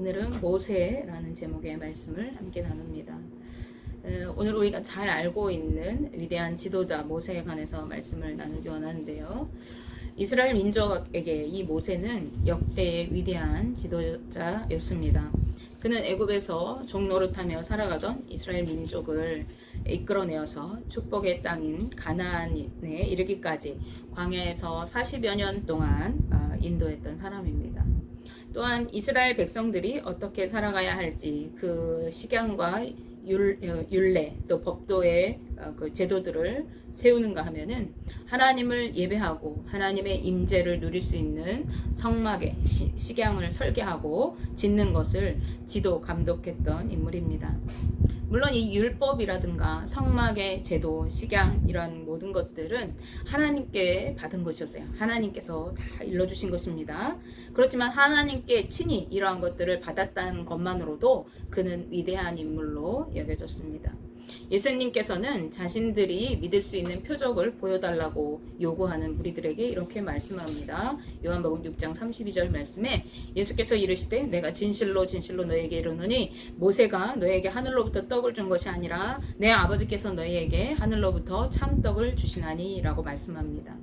오늘은 모세라는 제목의 말씀을 함께 나눕니다. 에, 오늘 우리가 잘 알고 있는 위대한 지도자 모세에 관해서 말씀을 나누기 원하는데요. 이스라엘 민족에게 이 모세는 역대의 위대한 지도자였습니다. 그는 애굽에서 종노릇하며 살아가던 이스라엘 민족을 이끌어내어서 축복의 땅인 가나안에 이르기까지 광야에서 40여 년 동안 어, 인도했던 사람입니다. 또한 이스라엘 백성들이 어떻게 살아가야 할지 그 식양과 율, 어, 율례 또 법도의 어, 그 제도들을 세우는가 하면은 하나님을 예배하고 하나님의 임재를 누릴 수 있는 성막의 시, 식양을 설계하고 짓는 것을 지도 감독했던 인물입니다. 물론 이 율법이라든가 성막의 제도, 식양 이런 모든 것들은 하나님께 받은 것이었어요. 하나님께서 다 일러주신 것입니다. 그렇지만 하나님께 친히 이러한 것들을 받았다는 것만으로도 그는 위대한 인물로 여겨졌습니다. 예수님께서는 자신들이 믿을 수 있는 표적을 보여달라고 요구하는 무리들에게 이렇게 말씀합니다. 요한복음 6장 32절 말씀에 예수께서 이르시되 내가 진실로 진실로 너에게 이르노니 모세가 너에게 하늘로부터 떡을 준 것이 아니라 내 아버지께서 너희에게 하늘로부터 참 떡을 주시나니라고 말씀합니다.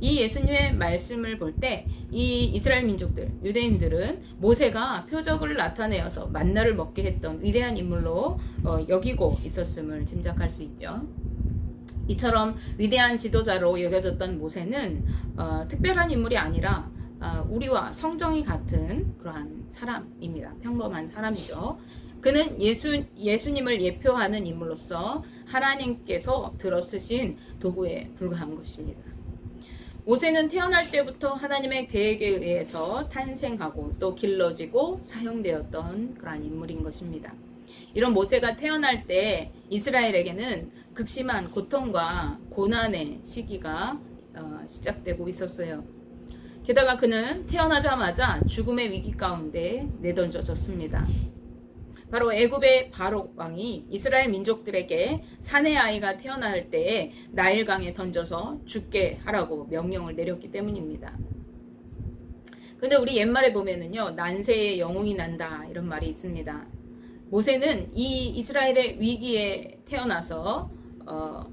이 예수님의 말씀을 볼 때 이 이스라엘 민족들, 유대인들은 모세가 표적을 나타내어서 만나를 먹게 했던 위대한 인물로 어, 여기고 있었음을 짐작할 수 있죠. 이처럼 위대한 지도자로 여겨졌던 모세는 어, 특별한 인물이 아니라 어, 우리와 성정이 같은 그러한 사람입니다. 평범한 사람이죠. 그는 예수, 예수님을 예표하는 인물로서 하나님께서 들어쓰신 도구에 불과한 것입니다. 모세는 태어날 때부터 하나님의 계획에 의해서 탄생하고 또 길러지고 사용되었던 그러한 인물인 것입니다. 이런 모세가 태어날 때 이스라엘에게는 극심한 고통과 고난의 시기가 어, 시작되고 있었어요. 게다가 그는 태어나자마자 죽음의 위기 가운데 내던져졌습니다. 바로 애굽의 바로 왕이 이스라엘 민족들에게 사내 아이가 태어날 때에 나일강에 던져서 죽게 하라고 명령을 내렸기 때문입니다. 근데 우리 옛말에 보면은요 난세의 영웅이 난다 이런 말이 있습니다. 모세는 이 이스라엘의 위기에 태어나서 어,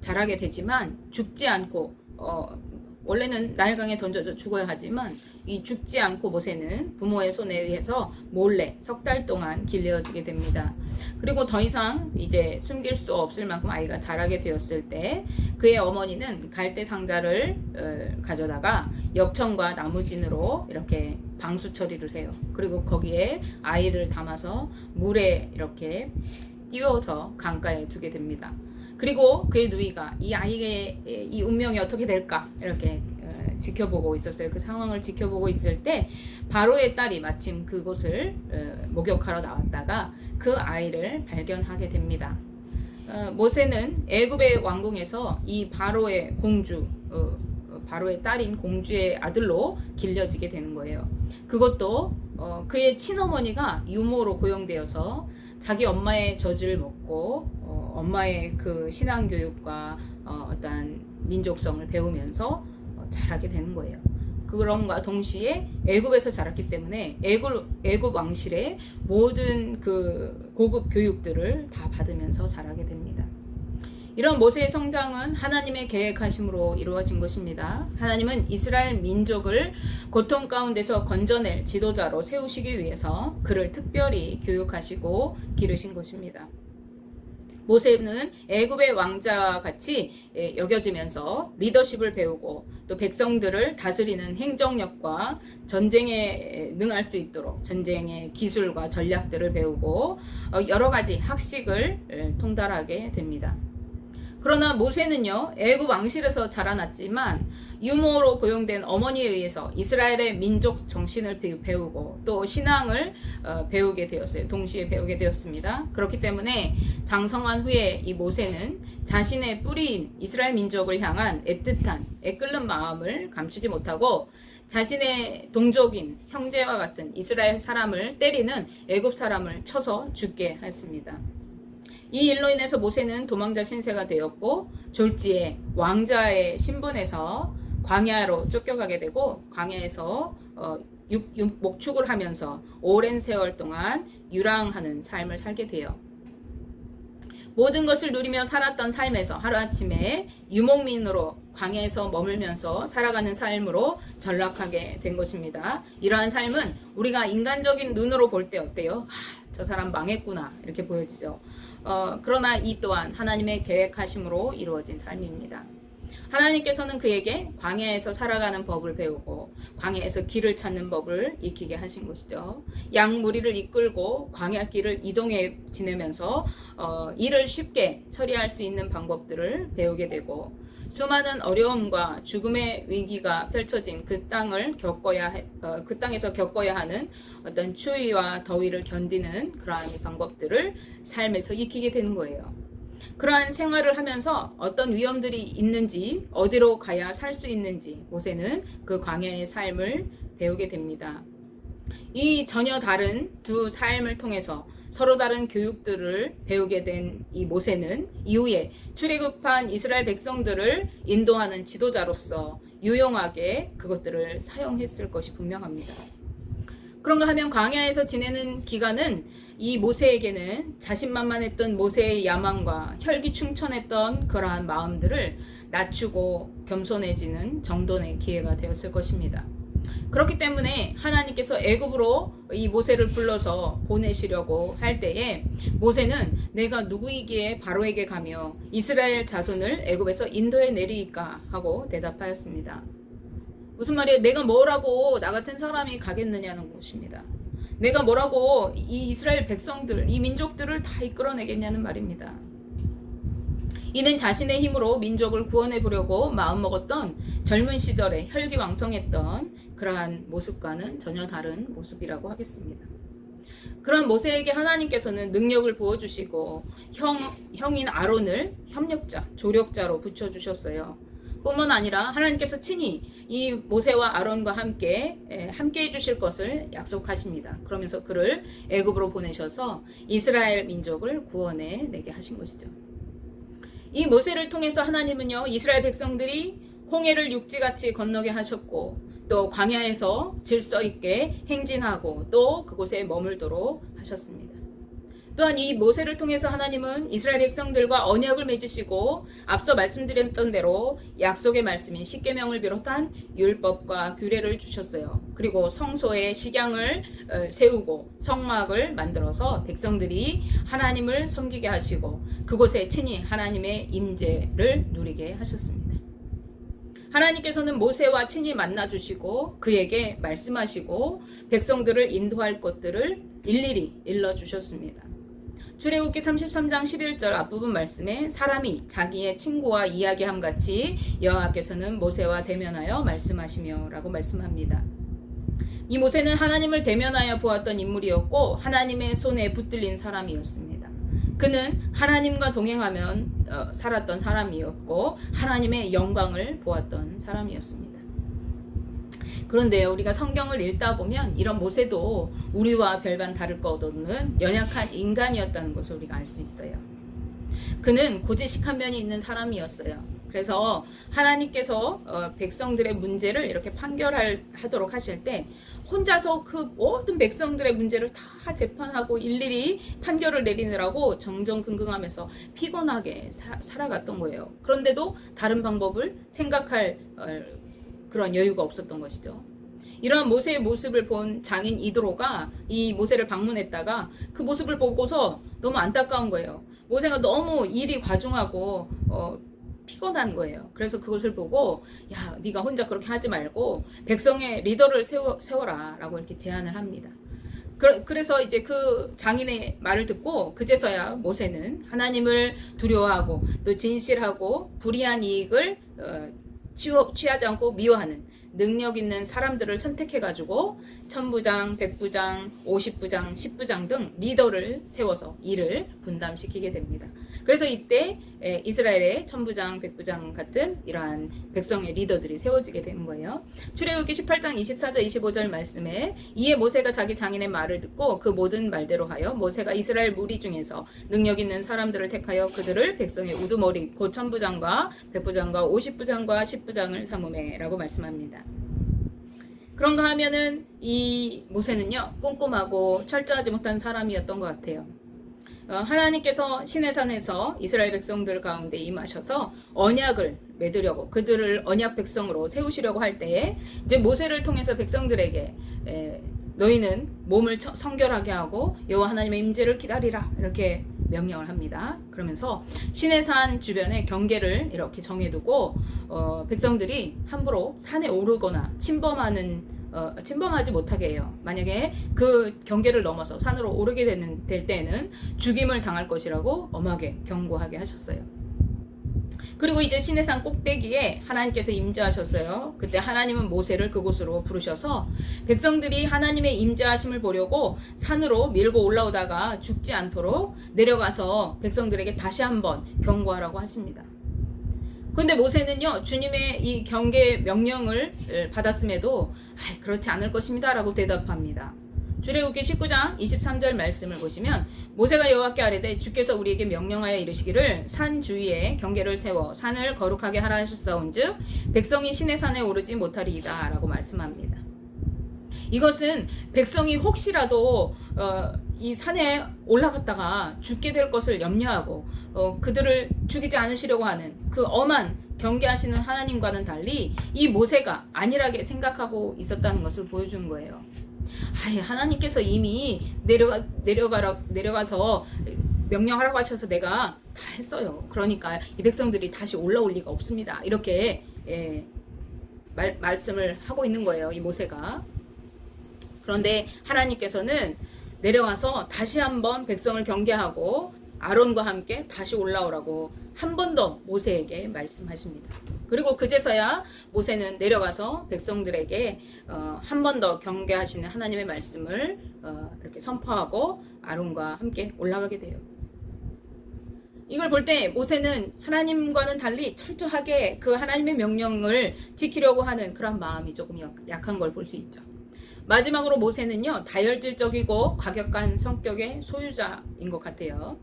자라게 되지만 죽지 않고 어, 원래는 나일강에 던져져 죽어야 하지만 이 죽지 않고 모세는 부모의 손에 의해서 몰래 석 달 동안 길러지게 됩니다. 그리고 더 이상 이제 숨길 수 없을 만큼 아이가 자라게 되었을 때 그의 어머니는 갈대 상자를 어, 가져다가 역청과 나무진으로 이렇게 방수 처리를 해요. 그리고 거기에 아이를 담아서 물에 이렇게 띄워서 강가에 두게 됩니다. 그리고 그의 누이가 이 아이의 이 운명이 어떻게 될까 이렇게 어, 지켜보고 있었어요. 그 상황을 지켜보고 있을 때 바로의 딸이 마침 그곳을 어, 목욕하러 나왔다가 그 아이를 발견하게 됩니다. 어, 모세는 애굽의 왕궁에서 이 바로의 공주 어, 어, 바로의 딸인 공주의 아들로 길려지게 되는 거예요. 그것도 어, 그의 친어머니가 유모로 고용되어서 자기 엄마의 젖을 먹고 어, 엄마의 그 신앙 교육과 어, 어떤 민족성을 배우면서 어, 자라게 되는 거예요. 그런과 동시에 애굽에서 자랐기 때문에 애굽 애굽 왕실의 모든 그 고급 교육들을 다 받으면서 자라게 됩니다. 이런 모세의 성장은 하나님의 계획하심으로 이루어진 것입니다. 하나님은 이스라엘 민족을 고통 가운데서 건져낼 지도자로 세우시기 위해서 그를 특별히 교육하시고 기르신 것입니다. 모세는 애굽의 왕자와 같이 예, 여겨지면서 리더십을 배우고 또 백성들을 다스리는 행정력과 전쟁에 능할 수 있도록 전쟁의 기술과 전략들을 배우고 어, 여러 가지 학식을 예, 통달하게 됩니다. 그러나 모세는요 애굽 왕실에서 자라났지만 유모로 고용된 어머니에 의해서 이스라엘의 민족 정신을 배우고 또 신앙을 어, 배우게 되었어요. 동시에 배우게 되었습니다. 그렇기 때문에 장성한 후에 이 모세는 자신의 뿌리인 이스라엘 민족을 향한 애틋한 애끓는 마음을 감추지 못하고 자신의 동족인 형제와 같은 이스라엘 사람을 때리는 애굽 사람을 쳐서 죽게 했습니다. 이 일로 인해서 모세는 도망자 신세가 되었고 졸지에 왕자의 신분에서 광야로 쫓겨가게 되고 광야에서 어, 육, 육- 목축을 하면서 오랜 세월 동안 유랑하는 삶을 살게 돼요. 모든 것을 누리며 살았던 삶에서 하루아침에 유목민으로 광야에서 머물면서 살아가는 삶으로 전락하게 된 것입니다. 이러한 삶은 우리가 인간적인 눈으로 볼 때 어때요? 하, 저 사람 망했구나 이렇게 보여지죠. 어, 그러나 이 또한 하나님의 계획하심으로 이루어진 삶입니다. 하나님께서는 그에게 광야에서 살아가는 법을 배우고 광야에서 길을 찾는 법을 익히게 하신 것이죠. 양 무리를 이끌고 광야 길을 이동해 지내면서 어, 일을 쉽게 처리할 수 있는 방법들을 배우게 되고 수많은 어려움과 죽음의 위기가 펼쳐진 그 땅을 겪어야 해- 어, 그 땅에서 겪어야 하는 어떤 추위와 더위를 견디는 그러한 방법들을 삶에서 익히게 되는 거예요. 그러한 생활을 하면서 어떤 위험들이 있는지 어디로 가야 살 수 있는지 모세는 그 광야의 삶을 배우게 됩니다. 이 전혀 다른 두 삶을 통해서 서로 다른 교육들을 배우게 된 이 모세는 이후에 출애굽한 이스라엘 백성들을 인도하는 지도자로서 유용하게 그것들을 사용했을 것이 분명합니다. 그런가 하면 광야에서 지내는 기간은 이 모세에게는 자신만만했던 모세의 야망과 혈기충천했던 그러한 마음들을 낮추고 겸손해지는 정돈의 기회가 되었을 것입니다. 그렇기 때문에 하나님께서 애굽으로 이 모세를 불러서 보내시려고 할 때에 모세는 내가 누구이기에 바로에게 가며 이스라엘 자손을 애굽에서 인도해 내리이까 하고 대답하였습니다. 무슨 말이에요? 내가 뭐라고 나 같은 사람이 가겠느냐는 것입니다. 내가 뭐라고 이 이스라엘 백성들, 이 민족들을 다 이끌어내겠냐는 말입니다. 이는 자신의 힘으로 민족을 구원해 보려고 마음먹었던 젊은 시절에 혈기왕성했던 그러한 모습과는 전혀 다른 모습이라고 하겠습니다. 그런 모세에게 하나님께서는 능력을 부어주시고 형, 형인 아론을 협력자, 조력자로 붙여주셨어요. 뿐만 아니라 하나님께서 친히 이 모세와 아론과 함께 에, 함께 해주실 것을 약속하십니다. 그러면서 그를 애굽으로 보내셔서 이스라엘 민족을 구원해 내게 하신 것이죠. 이 모세를 통해서 하나님은요 이스라엘 백성들이 홍해를 육지같이 건너게 하셨고 또 광야에서 질서 있게 행진하고 또 그곳에 머물도록 하셨습니다. 또한 이 모세를 통해서 하나님은 이스라엘 백성들과 언약을 맺으시고 앞서 말씀드렸던 대로 약속의 말씀인 십계명을 비롯한 율법과 규례를 주셨어요. 그리고 성소에 식양을 어, 세우고 성막을 만들어서 백성들이 하나님을 섬기게 하시고 그곳에 친히 하나님의 임재를 누리게 하셨습니다. 하나님께서는 모세와 친히 만나 주시고 그에게 말씀하시고 백성들을 인도할 것들을 일일이 일러 주셨습니다. 출애굽기 33장 11절 앞부분 말씀에 사람이 자기의 친구와 이야기함 같이 여호와께서는 모세와 대면하여 말씀하시며라고 말씀합니다. 이 모세는 하나님을 대면하여 보았던 인물이었고 하나님의 손에 붙들린 사람이었습니다. 그는 하나님과 동행하면 어, 살았던 사람이었고 하나님의 영광을 보았던 사람이었습니다. 그런데요, 우리가 성경을 읽다 보면 이런 모세도 우리와 별반 다를 것 없는 연약한 인간이었다는 것을 우리가 알 수 있어요. 그는 고지식한 면이 있는 사람이었어요. 그래서 하나님께서 어, 백성들의 문제를 이렇게 판결하도록 하실 때 혼자서 그 모든 백성들의 문제를 다 재판하고 일일이 판결을 내리느라고 정정긍긍하면서 피곤하게 사, 살아갔던 거예요. 그런데도 다른 방법을 생각할 어, 그런 여유가 없었던 것이죠. 이러한 모세의 모습을 본 장인 이드로가 이 모세를 방문했다가 그 모습을 보고서 너무 안타까운 거예요. 모세가 너무 일이 과중하고 어, 피곤한 거예요. 그래서 그것을 보고 야 네가 혼자 그렇게 하지 말고 백성의 리더를 세워, 세워라라고 이렇게 제안을 합니다. 그, 그래서 이제 그 장인의 말을 듣고 그제서야 모세는 하나님을 두려워하고 또 진실하고 불의한 이익을 어, 취하, 취하지 않고 미워하는 능력 있는 사람들을 선택해가지고 천부장, 백부장, 오십부장, 십부장 등 리더를 세워서 일을 분담시키게 됩니다. 그래서 이때 에, 이스라엘의 천부장, 백부장 같은 이러한 백성의 리더들이 세워지게 되는 거예요. 출애굽기 18장 24절 25절 말씀에 이에 모세가 자기 장인의 말을 듣고 그 모든 말대로 하여 모세가 이스라엘 무리 중에서 능력 있는 사람들을 택하여 그들을 백성의 우두머리 곧 천부장과 백부장과 오십부장과 십부장을 삼음해라고 말씀합니다. 그런가 하면은 이 모세는요 꼼꼼하고 철저하지 못한 사람이었던 것 같아요. 어, 하나님께서 시내산에서 이스라엘 백성들 가운데 임하셔서 언약을 맺으려고 그들을 언약 백성으로 세우시려고 할 때에 이제 모세를 통해서 백성들에게 에, 너희는 몸을 처- 성결하게 하고 여호와 하나님의 임재를 기다리라 이렇게 명령을 합니다. 그러면서 시내산 주변에 경계를 이렇게 정해두고 어, 백성들이 함부로 산에 오르거나 침범하는 어, 침범하지 못하게 해요. 만약에 그 경계를 넘어서 산으로 오르게 되는 될 때는 죽임을 당할 것이라고 엄하게 경고하게 하셨어요. 그리고 이제 시내산 꼭대기에 하나님께서 임재하셨어요. 그때 하나님은 모세를 그곳으로 부르셔서 백성들이 하나님의 임재하심을 보려고 산으로 밀고 올라오다가 죽지 않도록 내려가서 백성들에게 다시 한번 경고하라고 하십니다. 그런데 모세는요 주님의 이 경계 명령을 받았음에도 아, 그렇지 않을 것입니다라고 대답합니다. 출애굽기 19장 23절 말씀을 보시면 모세가 여호와께 아뢰되 주께서 우리에게 명령하여 이르시기를 산 주위에 경계를 세워 산을 거룩하게 하라 하셨사온즉 백성이 신의 산에 오르지 못하리이다라고 말씀합니다. 이것은 백성이 혹시라도 어, 이 산에 올라갔다가 죽게 될 것을 염려하고 어, 그들을 죽이지 않으시려고 하는 그 엄한 경계하시는 하나님과는 달리 이 모세가 안일하게 생각하고 있었다는 것을 보여주는 거예요. 아예 하나님께서 이미 내려가 내려가라 내려가서 명령하라고 하셔서 내가 다 했어요. 그러니까 이 백성들이 다시 올라올 리가 없습니다. 이렇게 예, 말, 말씀을 하고 있는 거예요. 이 모세가. 그런데 하나님께서는 내려와서 다시 한번 백성을 경계하고 아론과 함께 다시 올라오라고 한 번 더 모세에게 말씀하십니다. 그리고 그제서야 모세는 내려가서 백성들에게 어, 한번 더 경계하시는 하나님의 말씀을 어, 이렇게 선포하고 아론과 함께 올라가게 돼요. 이걸 볼 때 모세는 하나님과는 달리 철저하게 그 하나님의 명령을 지키려고 하는 그런 마음이 조금 약- 약한 걸 볼 수 있죠. 마지막으로 모세는요 다혈질적이고 과격한 성격의 소유자인 것 같아요.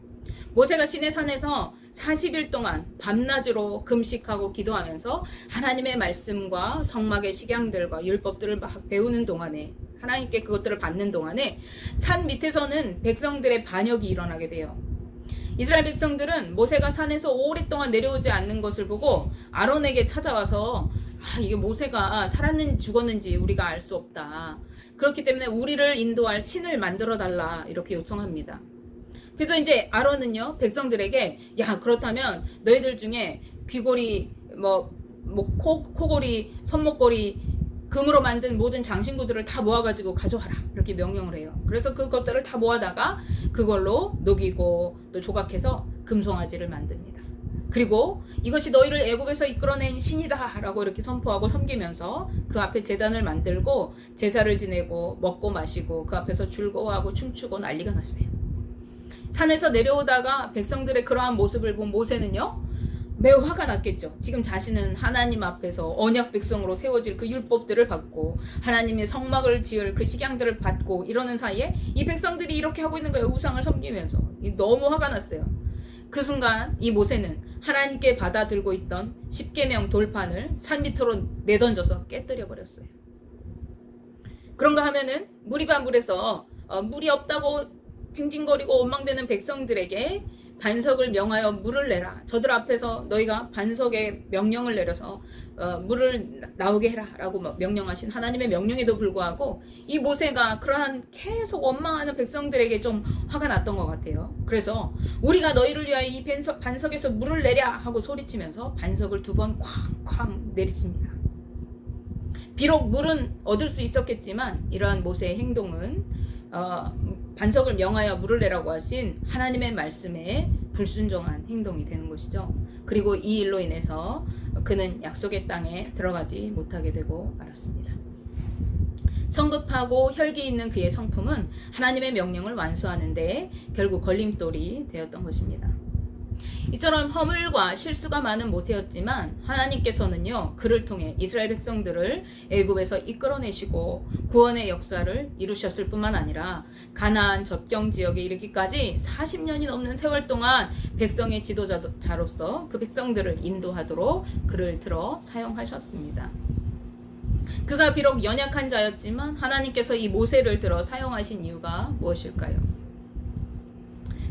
모세가 시내 산에서 40일 동안 밤낮으로 금식하고 기도하면서 하나님의 말씀과 성막의 식양들과 율법들을 막 배우는 동안에 하나님께 그것들을 받는 동안에 산 밑에서는 백성들의 반역이 일어나게 돼요. 이스라엘 백성들은 모세가 산에서 오랫동안 내려오지 않는 것을 보고 아론에게 찾아와서 아, 이게 모세가 살았는지 죽었는지 우리가 알 수 없다. 그렇기 때문에 우리를 인도할 신을 만들어 달라 이렇게 요청합니다. 그래서 이제 아론은요 백성들에게 야 그렇다면 너희들 중에 귀걸이 뭐, 뭐 코, 코걸이 손목걸이 금으로 만든 모든 장신구들을 다 모아가지고 가져와라 이렇게 명령을 해요. 그래서 그것들을 다 모아다가 그걸로 녹이고 또 조각해서 금송아지를 만듭니다. 그리고 이것이 너희를 애굽에서 이끌어낸 신이다라고 이렇게 선포하고 섬기면서 그 앞에 제단을 만들고 제사를 지내고 먹고 마시고 그 앞에서 즐거워하고 춤추고 난리가 났어요. 산에서 내려오다가 백성들의 그러한 모습을 본 모세는요 매우 화가 났겠죠. 지금 자신은 하나님 앞에서 언약 백성으로 세워질 그 율법들을 받고 하나님의 성막을 지을 그 식양들을 받고 이러는 사이에 이 백성들이 이렇게 하고 있는 거예요. 우상을 섬기면서 이 너무 화가 났어요. 그 순간 이 모세는 하나님께 받아들고 있던 십계명 돌판을 산 밑으로 내던져서 깨뜨려 버렸어요. 그런가 하면은 무리반불에서 어, 물이 없다고 징징거리고 원망되는 백성들에게 반석을 명하여 물을 내라. 저들 앞에서 너희가 반석에 명령을 내려서 어, 물을 나- 나오게 해라라고 뭐 명령하신 하나님의 명령에도 불구하고 이 모세가 그러한 계속 원망하는 백성들에게 좀 화가 났던 것 같아요. 그래서 우리가 너희를 위하여 이 반석, 반석에서 물을 내랴 하고 소리치면서 반석을 두 번 쾅쾅 내리칩니다. 비록 물은 얻을 수 있었겠지만 이러한 모세의 행동은 어, 반석을 명하여 물을 내라고 하신 하나님의 말씀에 불순종한 행동이 되는 것이죠. 그리고 이 일로 인해서 그는 약속의 땅에 들어가지 못하게 되고 말았습니다. 성급하고 혈기 있는 그의 성품은 하나님의 명령을 완수하는데 결국 걸림돌이 되었던 것입니다. 이처럼 허물과 실수가 많은 모세였지만 하나님께서는요 그를 통해 이스라엘 백성들을 애굽에서 이끌어내시고 구원의 역사를 이루셨을 뿐만 아니라 가나안 접경 지역에 이르기까지 40년이 넘는 세월 동안 백성의 지도자로서 그 백성들을 인도하도록 그를 들어 사용하셨습니다. 그가 비록 연약한 자였지만 하나님께서 이 모세를 들어 사용하신 이유가 무엇일까요?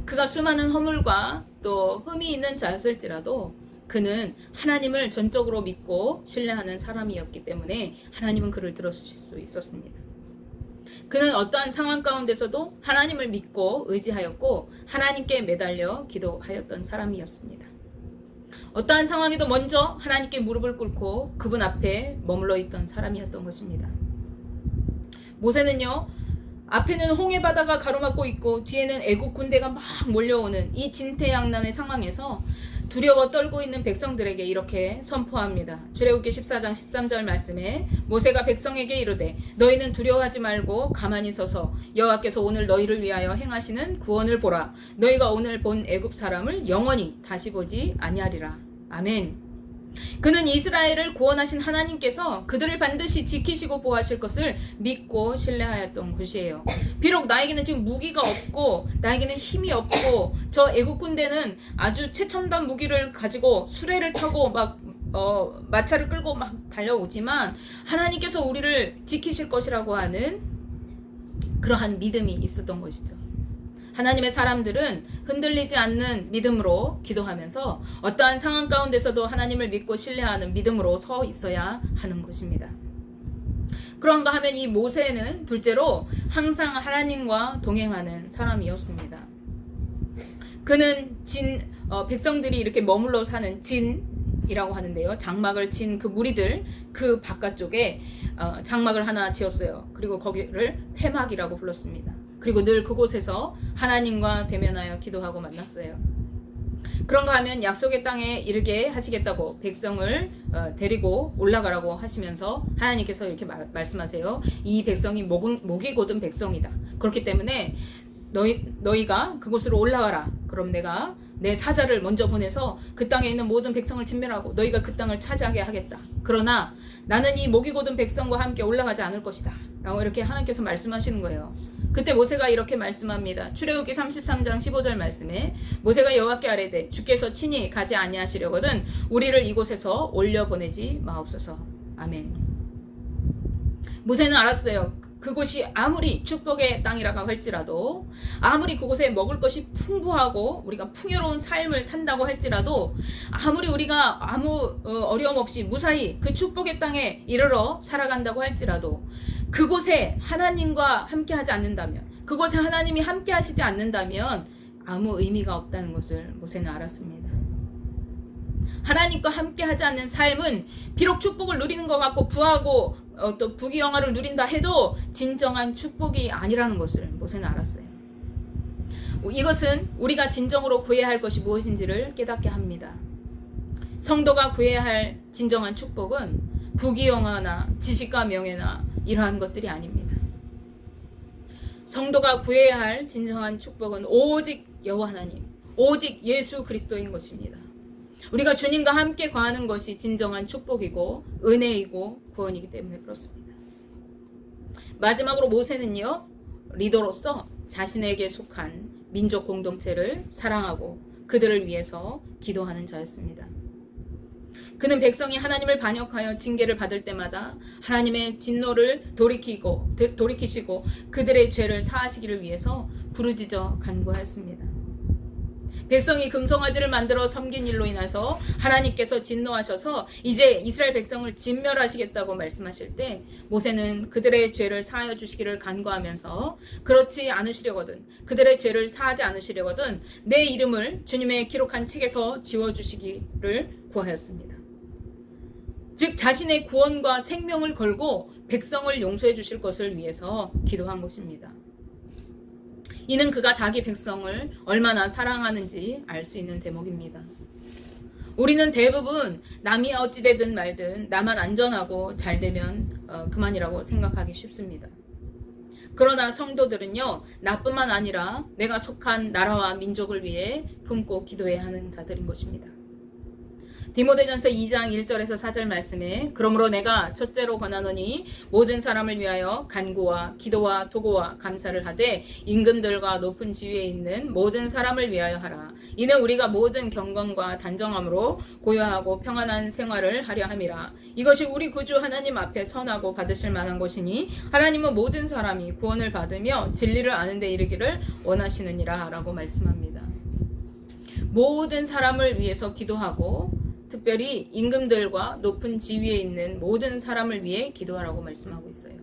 그가 수많은 허물과 또 흠이 있는 자였을지라도 그는 하나님을 전적으로 믿고 신뢰하는 사람이었기 때문에 하나님은 그를 들어주실 수 있었습니다. 그는 어떠한 상황 가운데서도 하나님을 믿고 의지하였고 하나님께 매달려 기도하였던 사람이었습니다. 어떠한 상황에도 먼저 하나님께 무릎을 꿇고 그분 앞에 머물러 있던 사람이었던 것입니다. 모세는요, 앞에는 홍해 바다가 가로막고 있고 뒤에는 애국 군대가 막 몰려오는 이 진퇴양난의 상황에서 두려워 떨고 있는 백성들에게 이렇게 선포합니다. 출애굽기 14장 13절 말씀에 모세가 백성에게 이르되 너희는 두려워하지 말고 가만히 서서 여호와께서 오늘 너희를 위하여 행하시는 구원을 보라. 너희가 오늘 본 애굽 사람을 영원히 다시 보지 아니하리라. 아멘. 그는 이스라엘을 구원하신 하나님께서 그들을 반드시 지키시고 보호하실 것을 믿고 신뢰하였던 것이에요. 비록 나에게는 지금 무기가 없고 나에게는 힘이 없고 저 애국 군대는 아주 최첨단 무기를 가지고 수레를 타고 막 어, 마차를 끌고 막 달려오지만 하나님께서 우리를 지키실 것이라고 하는 그러한 믿음이 있었던 것이죠. 하나님의 사람들은 흔들리지 않는 믿음으로 기도하면서 어떠한 상황 가운데서도 하나님을 믿고 신뢰하는 믿음으로 서 있어야 하는 것입니다. 그런가 하면 이 모세는 둘째로 항상 하나님과 동행하는 사람이었습니다. 그는 진 어, 백성들이 이렇게 머물러 사는 진이라고 하는데요. 장막을 친 그 무리들 그 바깥쪽에 어, 장막을 하나 지었어요. 그리고 거기를 회막이라고 불렀습니다. 그리고 늘 그곳에서 하나님과 대면하여 기도하고 만났어요. 그런가 하면 약속의 땅에 이르게 하시겠다고 백성을 어, 데리고 올라가라고 하시면서 하나님께서 이렇게 말, 말씀하세요. 이 백성이 목, 목이 곧은 백성이다. 그렇기 때문에 너희 너희가 그곳으로 올라가라. 그럼 내가 내 사자를 먼저 보내서 그 땅에 있는 모든 백성을 진멸하고 너희가 그 땅을 차지하게 하겠다. 그러나 나는 이 목이 곧은 백성과 함께 올라가지 않을 것이다. 라고 이렇게 하나님께서 말씀하시는 거예요. 그때 모세가 이렇게 말씀합니다. 출애굽기 33장 15절 말씀에 모세가 여호와께 아뢰되 주께서 친히 가지 아니하시려거든 우리를 이곳에서 올려 보내지 마옵소서. 아멘. 모세는 알았어요. 그곳이 아무리 축복의 땅이라고 할지라도 아무리 그곳에 먹을 것이 풍부하고 우리가 풍요로운 삶을 산다고 할지라도 아무리 우리가 아무 어, 어려움 없이 무사히 그 축복의 땅에 이르러 살아간다고 할지라도 그곳에 하나님과 함께 하지 않는다면 그곳에 하나님이 함께 하시지 않는다면 아무 의미가 없다는 것을 모세는 알았습니다. 하나님과 함께 하지 않는 삶은 비록 축복을 누리는 것 같고 부하고 어, 또 부귀영화를 누린다 해도 진정한 축복이 아니라는 것을 모세는 알았어요. 이것은 우리가 진정으로 구해야 할 것이 무엇인지를 깨닫게 합니다. 성도가 구해야 할 진정한 축복은 부귀영화나 지식과 명예나 이러한 것들이 아닙니다. 성도가 구해야 할 진정한 축복은 오직 여호와 하나님, 오직 예수 그리스도인 것입니다. 우리가 주님과 함께 거하는 것이 진정한 축복이고 은혜이고 구원이기 때문에 그렇습니다. 마지막으로 모세는요 리더로서 자신에게 속한 민족 공동체를 사랑하고 그들을 위해서 기도하는 자였습니다. 그는 백성이 하나님을 반역하여 징계를 받을 때마다 하나님의 진노를 돌이키고 돌이키시고 그들의 죄를 사하시기를 위해서 부르짖어 간구하였습니다. 백성이 금송아지를 만들어 섬긴 일로 인해서 하나님께서 진노하셔서 이제 이스라엘 백성을 진멸하시겠다고 말씀하실 때 모세는 그들의 죄를 사하여 주시기를 간구하면서 그렇지 않으시려거든 그들의 죄를 사하지 않으시려거든 내 이름을 주님의 기록한 책에서 지워 주시기를 구하였습니다. 즉 자신의 구원과 생명을 걸고 백성을 용서해 주실 것을 위해서 기도한 것입니다. 이는 그가 자기 백성을 얼마나 사랑하는지 알 수 있는 대목입니다. 우리는 대부분 남이 어찌되든 말든 나만 안전하고 잘 되면 어, 그만이라고 생각하기 쉽습니다. 그러나 성도들은요, 나뿐만 아니라 내가 속한 나라와 민족을 위해 품고 기도해야 하는 자들인 것입니다. 디모데전서 2장 1절에서 4절 말씀에 그러므로 내가 첫째로 권하노니 모든 사람을 위하여 간구와 기도와 도고와 감사를 하되 임금들과 높은 지위에 있는 모든 사람을 위하여 하라. 이는 우리가 모든 경건과 단정함으로 고요하고 평안한 생활을 하려 함이라. 이것이 우리 구주 하나님 앞에 선하고 받으실 만한 것이니 하나님은 모든 사람이 구원을 받으며 진리를 아는 데 이르기를 원하시느니라 라고 말씀합니다. 모든 사람을 위해서 기도하고 특별히 임금들과 높은 지위에 있는 모든 사람을 위해 기도하라고 말씀하고 있어요.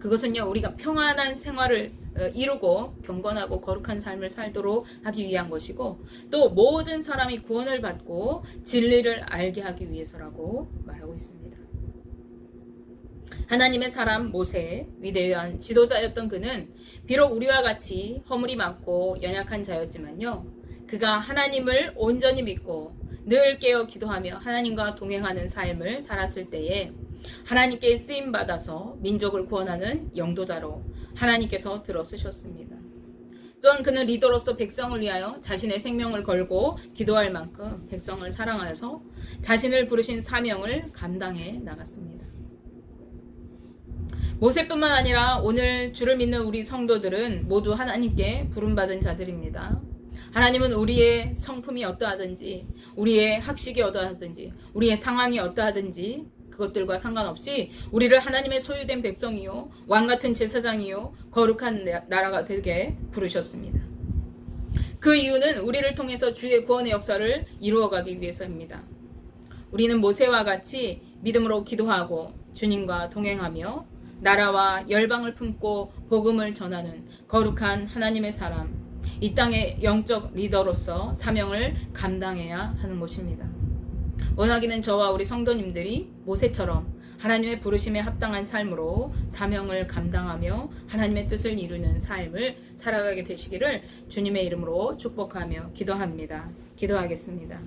그것은요, 우리가 평안한 생활을 어, 이루고 경건하고 거룩한 삶을 살도록 하기 위한 것이고, 또 모든 사람이 구원을 받고 진리를 알게 하기 위해서라고 말하고 있습니다. 하나님의 사람 모세, 위대한 지도자였던 그는 비록 우리와 같이 허물이 많고 연약한 자였지만요, 그가 하나님을 온전히 믿고 늘 깨어 기도하며 하나님과 동행하는 삶을 살았을 때에 하나님께 쓰임 받아서 민족을 구원하는 영도자로 하나님께서 들어 쓰셨습니다. 또한 그는 리더로서 백성을 위하여 자신의 생명을 걸고 기도할 만큼 백성을 사랑하여서 자신을 부르신 사명을 감당해 나갔습니다. 모세뿐만 아니라 오늘 주를 믿는 우리 성도들은 모두 하나님께 부름받은 자들입니다. 하나님은 우리의 성품이 어떠하든지, 우리의 학식이 어떠하든지, 우리의 상황이 어떠하든지, 그것들과 상관없이 우리를 하나님의 소유된 백성이요, 왕 같은 제사장이요, 거룩한 나라가 되게 부르셨습니다. 그 이유는 우리를 통해서 주의 구원의 역사를 이루어가기 위해서입니다. 우리는 모세와 같이 믿음으로 기도하고 주님과 동행하며 나라와 열방을 품고 복음을 전하는 거룩한 하나님의 사람, 이 땅의 영적 리더로서 사명을 감당해야 하는 것입니다. 원하기는 저와 우리 성도님들이 모세처럼 하나님의 부르심에 합당한 삶으로 사명을 감당하며 하나님의 뜻을 이루는 삶을 살아가게 되시기를 주님의 이름으로 축복하며 기도합니다. 기도하겠습니다.